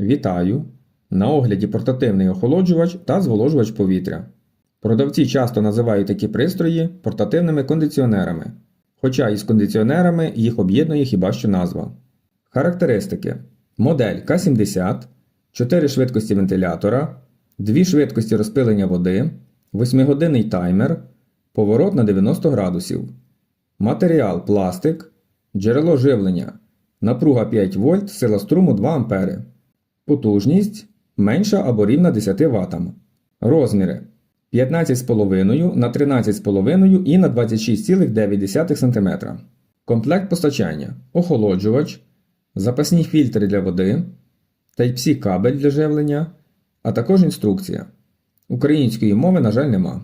Вітаю! На огляді портативний охолоджувач та зволожувач повітря. Продавці часто називають такі пристрої портативними кондиціонерами, хоча із кондиціонерами їх об'єднує хіба що назва. Характеристики: модель К70, 4 швидкості вентилятора, 2 швидкості розпилення води, 8-годинний таймер, поворот на 90 градусів. Матеріал пластик, джерело живлення, напруга 5 вольт, сила струму 2 ампери. Потужність менша або рівна 10 Вт. Розміри 15,5 на 13,5 і на 26,9 см. Комплект постачання: охолоджувач, запасні фільтри для води, Type-C кабель для живлення, а також інструкція. Української мови, на жаль, нема.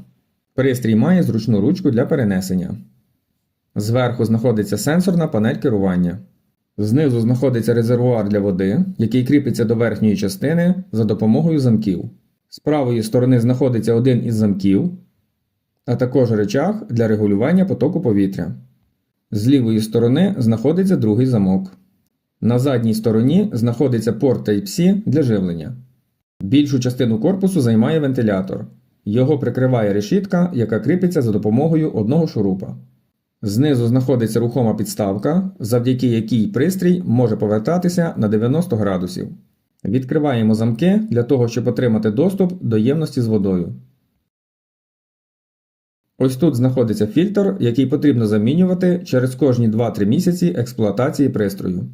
Пристрій має зручну ручку для перенесення. Зверху знаходиться сенсорна панель керування. Знизу знаходиться резервуар для води, який кріпиться до верхньої частини за допомогою замків. З правої сторони знаходиться один із замків, а також речах для регулювання потоку повітря. З лівої сторони знаходиться другий замок. На задній стороні знаходиться порт Type-C для живлення. Більшу частину корпусу займає вентилятор. Його прикриває решітка, яка кріпиться за допомогою одного шурупа. Знизу знаходиться рухома підставка, завдяки якій пристрій може повертатися на 90 градусів. Відкриваємо замки для того, щоб отримати доступ до ємності з водою. Ось тут знаходиться фільтр, який потрібно замінювати через кожні 2-3 місяці експлуатації пристрою.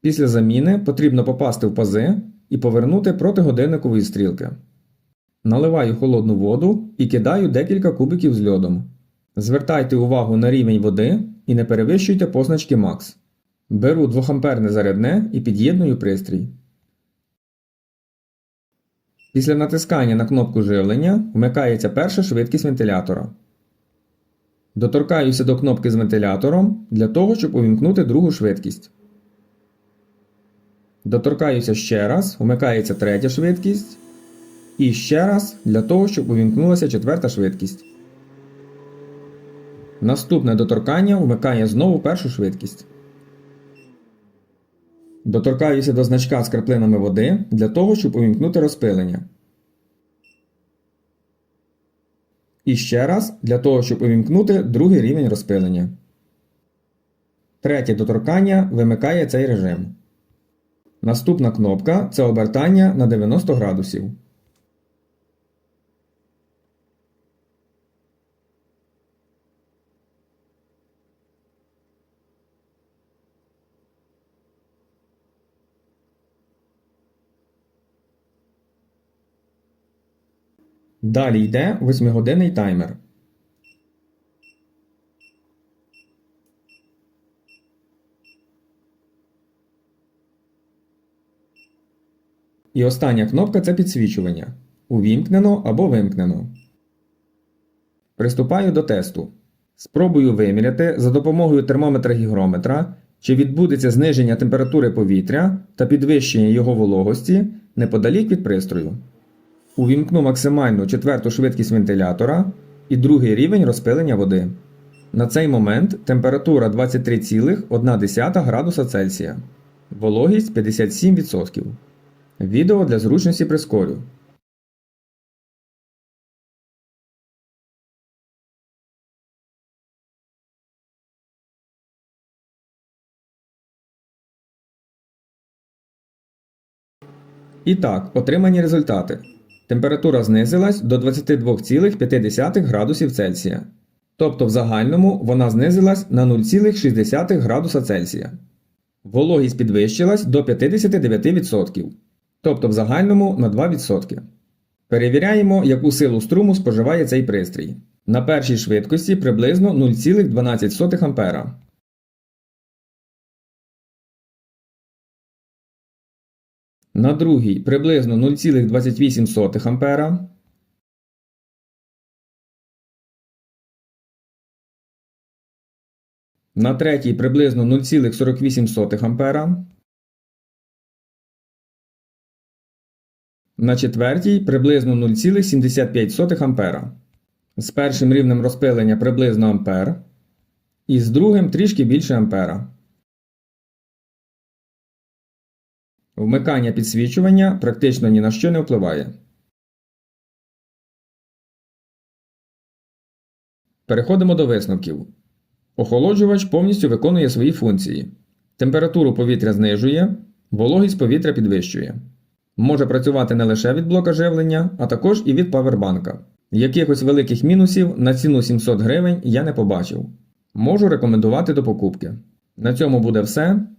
Після заміни потрібно попасти в пази і повернути проти годинникової стрілки. Наливаю холодну воду і кидаю декілька кубиків з льодом. Звертайте увагу на рівень води і не перевищуйте позначки Max. Беру 2-амперне зарядне і під'єдную пристрій. Після натискання на кнопку живлення вмикається перша швидкість вентилятора. Доторкаюся до кнопки з вентилятором для того, щоб увімкнути другу швидкість. Доторкаюся ще раз, вмикається третя швидкість. І ще раз для того, щоб увімкнулася четверта швидкість. Наступне доторкання вмикає знову першу швидкість. Доторкаюся до значка з краплинами води для того, щоб увімкнути розпилення. І ще раз для того, щоб увімкнути другий рівень розпилення. Третє доторкання вимикає цей режим. Наступна кнопка це обертання на 90 градусів. Далі йде 8-годинний таймер. І остання кнопка це підсвічування. Увімкнено або вимкнено. Приступаю до тесту. Спробую виміряти за допомогою термометра гігрометра, чи відбудеться зниження температури повітря та підвищення його вологості неподалік від пристрою. Увімкну максимальну четверту швидкість вентилятора і другий рівень розпилення води. На цей момент температура 23,1 градуса Цельсія. Вологість 57%. Відео для зручності прискорю. І так, отримані результати. Температура знизилась до 22,5 градусів Цельсія. Тобто в загальному вона знизилась на 0,6 градуса Цельсія. Вологість підвищилась до 59%. Тобто в загальному на 2%. Перевіряємо, яку силу струму споживає цей пристрій. На першій швидкості приблизно 0,12 А. На другій приблизно 0,28 А. На третій приблизно 0,48 А. На четвертій приблизно 0,75 А. З першим рівнем розпилення приблизно ампер. І з другим трішки більше ампера. Вмикання підсвічування практично ні на що не впливає. Переходимо до висновків. Охолоджувач повністю виконує свої функції. Температуру повітря знижує, вологість повітря підвищує. Може працювати не лише від блока живлення, а також і від павербанка. Якихось великих мінусів на ціну 700 гривень я не побачив. Можу рекомендувати до покупки. На цьому буде все.